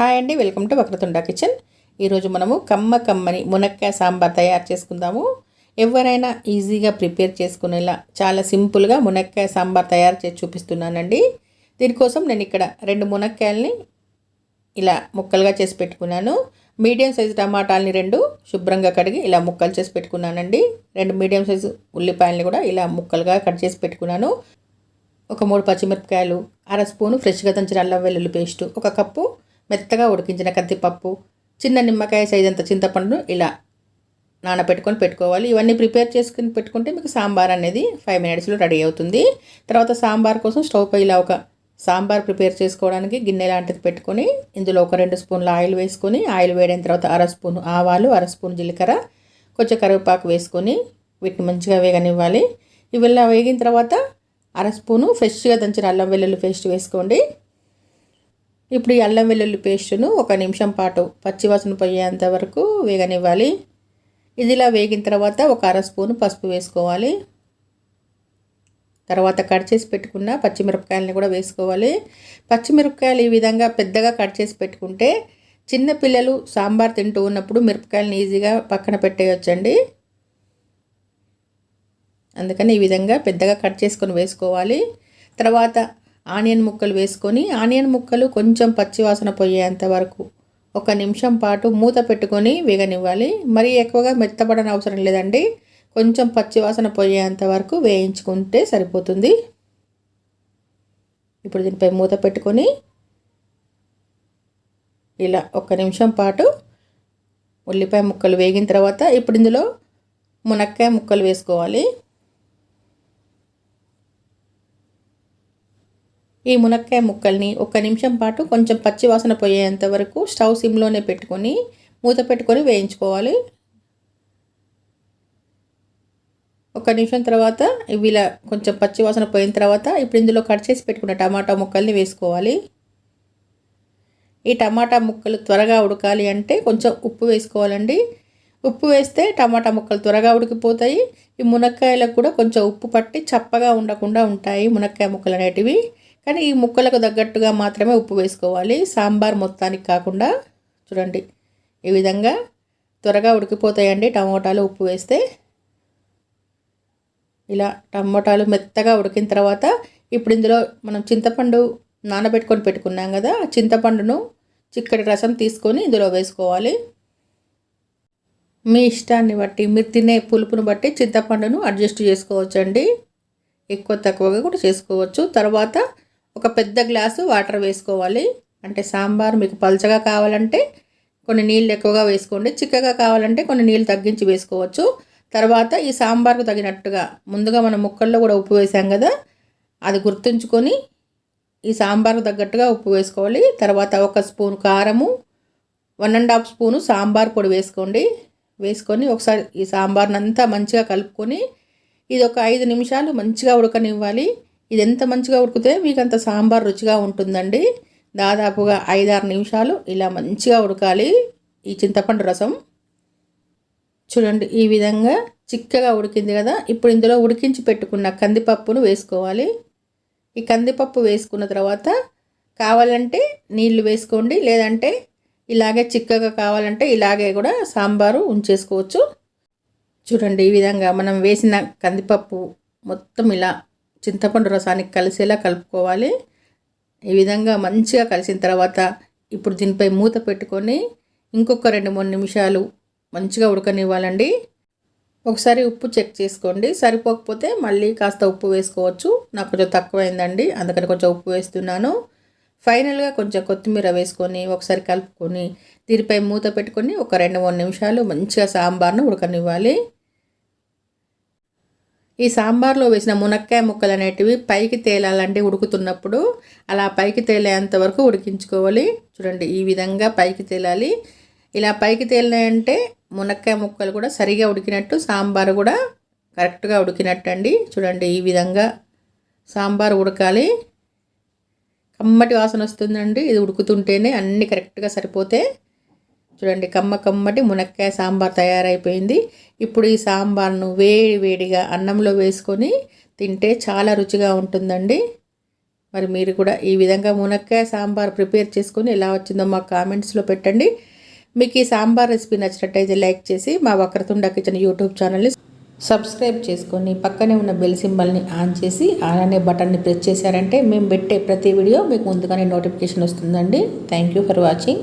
Hi అండి welcome to Vakratunda kitchen. ఈరోజు మనము కమ్మ కమ్మని మునక్కాయ సాంబార్ తయారు చేసుకుందాము. ఎవరైనా ఈజీగా ప్రిపేర్ చేసుకునేలా చాలా సింపుల్గా మునక్కాయ సాంబార్ తయారు చేసి చూపిస్తున్నానండి. దీనికోసం నేను ఇక్కడ రెండు మునక్కాయల్ని ఇలా ముక్కలుగా చేసి పెట్టుకున్నాను. మీడియం సైజు టమాటాలని రెండు శుభ్రంగా కడిగి ఇలా ముక్కలు చేసి పెట్టుకున్నానండి. రెండు మీడియం సైజు ఉల్లిపాయలని కూడా ఇలా ముక్కలుగా కట్ చేసి పెట్టుకున్నాను. ఒక మూడు పచ్చిమిరపకాయలు అర స్పూను ఫ్రెష్గా దంచిన అల్లం వెల్లుల్లి పేస్టు ఒక కప్పు మెత్తగా ఉడికించిన కందిపప్పు చిన్న నిమ్మకాయ సైజ్ అంత చింతపండును ఇలా నానబెట్టుకొని పెట్టుకోవాలి. ఇవన్నీ ప్రిపేర్ చేసుకుని పెట్టుకుంటే మీకు సాంబార్ అనేది ఫైవ్ మినిట్స్లో రెడీ అవుతుంది. తర్వాత సాంబార్ కోసం స్టవ్ పై ఇలా ఒక సాంబార్ ప్రిపేర్ చేసుకోవడానికి గిన్నె లాంటిది పెట్టుకొని ఇందులో ఒక రెండు స్పూన్ల ఆయిల్ వేసుకొని ఆయిల్ వేడిన తర్వాత అర స్పూన్ ఆవాలు అర స్పూన్ జీలకర్ర కొంచెం కరివేపాకు వేసుకొని వీటిని మంచిగా వేగనివ్వాలి. ఇవి వేగిన తర్వాత అర స్పూను ఫ్రెష్గా దంచిన అల్లం వెల్లుల్లి పేస్ట్ వేసుకోండి. ఇప్పుడు ఈ అల్లం వెల్లుల్లి పేస్టును ఒక నిమిషం పాటు పచ్చివాసన పోయేంత వరకు వేగనివ్వాలి. ఇది ఇలా వేగిన తర్వాత ఒక అర స్పూను పసుపు వేసుకోవాలి. తర్వాత కట్ చేసి పెట్టుకున్న పచ్చిమిరపకాయలని కూడా వేసుకోవాలి. పచ్చిమిరపకాయలు ఈ విధంగా పెద్దగా కట్ చేసి పెట్టుకుంటే చిన్న పిల్లలు సాంబార్ తింటూ ఉన్నప్పుడు మిరపకాయలను ఈజీగా పక్కన పెట్టేయొచ్చండి. అందుకని ఈ విధంగా పెద్దగా కట్ చేసుకొని వేసుకోవాలి. తర్వాత ఆనియన్ ముక్కలు వేసుకొని ఆనియన్ ముక్కలు కొంచెం పచ్చివాసన పోయేంత వరకు ఒక నిమిషం పాటు మూత పెట్టుకొని వేగనివ్వాలి. మరీ ఎక్కువగా మెత్తపడన అవసరం లేదండి. కొంచెం పచ్చివాసన పోయేంత వరకు వేయించుకుంటే సరిపోతుంది. ఇప్పుడు దీనిపై మూత పెట్టుకొని ఇలా ఒక నిమిషం పాటు ఉల్లిపాయ ముక్కలు వేగిన తర్వాత ఇప్పుడు ఇందులో మునక్కాయ ముక్కలు వేసుకోవాలి. ఈ మునక్కాయ ముక్కల్ని ఒక నిమిషం పాటు కొంచెం పచ్చి వాసన పోయేంత వరకు స్టవ్ సిమ్లోనే పెట్టుకొని మూత పెట్టుకొని వేయించుకోవాలి. ఒక నిమిషం తర్వాత ఇవి ఇలా కొంచెం పచ్చి వాసన పోయిన తర్వాత ఇప్పుడు ఇందులో కట్ చేసి పెట్టుకున్న టమాటా ముక్కల్ని వేసుకోవాలి. ఈ టమాటా ముక్కలు త్వరగా ఉడకాలి అంటే కొంచెం ఉప్పు వేసుకోవాలండి. ఉప్పు వేస్తే టమాటా ముక్కలు త్వరగా ఉడికిపోతాయి. ఈ మునక్కాయలకు కూడా కొంచెం ఉప్పు పట్టి చప్పగా ఉండకుండా ఉంటాయి మునక్కాయ ముక్కలు అనేటివి. కానీ ఈ ముక్కలకు తగ్గట్టుగా మాత్రమే ఉప్పు వేసుకోవాలి. సాంబార్ మొత్తానికి కాకుండా చూడండి ఈ విధంగా త్వరగా ఉడికిపోతాయండి టమోటాలు ఉప్పు వేస్తే. ఇలా టమోటాలు మెత్తగా ఉడికిన తర్వాత ఇప్పుడు ఇందులో మనం చింతపండు నానబెట్టుకొని పెట్టుకున్నాం కదా ఆ చింతపండును చిక్కటి రసం తీసుకొని ఇందులో వేసుకోవాలి. మీ ఇష్టాన్ని బట్టి మీరు తినే పులుపును బట్టి చింతపండును అడ్జస్ట్ చేసుకోవచ్చండి. ఎక్కువ తక్కువగా కూడా చేసుకోవచ్చు. తర్వాత ఒక పెద్ద గ్లాసు వాటర్ వేసుకోవాలి. అంటే సాంబార్ మీకు పల్చగా కావాలంటే కొన్ని నీళ్ళు ఎక్కువగా వేసుకోండి. చిక్కగా కావాలంటే కొన్ని నీళ్ళు తగ్గించి వేసుకోవచ్చు. తర్వాత ఈ సాంబార్కు తగినట్టుగా ముందుగా మనం ముక్కల్లో కూడా ఉప్పు వేసాం కదా అది గుర్తుంచుకొని ఈ సాంబార్కు తగ్గట్టుగా ఉప్పు వేసుకోవాలి. తర్వాత ఒక స్పూన్ కారము one and half spoon sambar పొడి వేసుకోండి. వేసుకొని ఒకసారి ఈ సాంబార్ని అంతా మంచిగా కలుపుకొని ఇది ఒక ఐదు నిమిషాలు మంచిగా ఉడకనివ్వాలి. ఇది ఎంత మంచిగా ఉడికితే మీకు అంత సాంబార్ రుచిగా ఉంటుందండి. దాదాపుగా ఐదారు నిమిషాలు ఇలా మంచిగా ఉడకాలి. ఈ చింతపండు రసం. చూడండి ఈ విధంగా చిక్కగా ఉడికింది కదా. ఇప్పుడు ఇందులో ఉడికించి పెట్టుకున్న కందిపప్పును వేసుకోవాలి. ఈ కందిపప్పు వేసుకున్న తర్వాత కావాలంటే నీళ్ళు వేసుకోండి. లేదంటే ఇలాగే చిక్కగా కావాలంటే ఇలాగే కూడా సాంబారు ఉంచేసుకోవచ్చు. చూడండి ఈ విధంగా మనం వేసిన కందిపప్పు మొత్తం ఇలా చింతపండు రసానికి కలిసేలా కలుపుకోవాలి. ఈ విధంగా మంచిగా కలిసిన తర్వాత ఇప్పుడు దీనిపై మూత పెట్టుకొని ఇంకొక రెండు మూడు నిమిషాలు మంచిగా ఉడకనివ్వాలండి. ఒకసారి ఉప్పు చెక్ చేసుకోండి. సరిపోకపోతే మళ్ళీ కాస్త ఉప్పు వేసుకోవచ్చు. నాకు కొంచెం తక్కువైందండి అందుకని కొంచెం ఉప్పు వేస్తున్నాను. ఫైనల్గా కొంచెం కొత్తిమీర వేసుకొని ఒకసారి కలుపుకొని దీనిపై మూత పెట్టుకొని ఒక రెండు మూడు నిమిషాలు మంచిగా సాంబార్ను ఉడకనివ్వాలి. ఈ సాంబార్లో వేసిన మునక్కాయ ముక్కలు అనేటివి పైకి తేలాలంటే ఉడుకుతున్నప్పుడు అలా పైకి తేలేంత వరకు ఉడికించుకోవాలి. చూడండి ఈ విధంగా పైకి తేలాలి. ఇలా పైకి తేలినాయంటే మునక్కాయ ముక్కలు కూడా సరిగా ఉడికినట్టు సాంబార్ కూడా కరెక్ట్గా ఉడికినట్టు అండి చూడండి ఈ విధంగా సాంబార్ ఉడకాలి. కమ్మటి వాసన వస్తుందండి. ఇది ఉడుకుతుంటేనే అన్నీ కరెక్ట్గా సరిపోతే చూడండి కమ్మ కమ్మటి మునక్కాయ సాంబార్ తయారైపోయింది. ఇప్పుడు ఈ సాంబార్ను వేడి వేడిగా అన్నంలో వేసుకొని తింటే చాలా రుచిగా ఉంటుందండి. మరి మీరు కూడా ఈ విధంగా మునక్కాయ సాంబార్ ప్రిపేర్ చేసుకొని ఎలా వచ్చిందో మా కామెంట్స్లో పెట్టండి. మీకు ఈ సాంబార్ రెసిపీ నచ్చినట్టయితే లైక్ చేసి మా వక్రతుండ కిచెన్ యూట్యూబ్ ఛానల్ని సబ్స్క్రైబ్ చేసుకొని పక్కనే ఉన్న బెల్ సింబల్ని ఆన్ చేసి అలానే బటన్ని ప్రెస్ చేశారంటే మేము పెట్టే ప్రతి వీడియో మీకు ముందుగానే నోటిఫికేషన్ వస్తుందండి. Thank you for watching.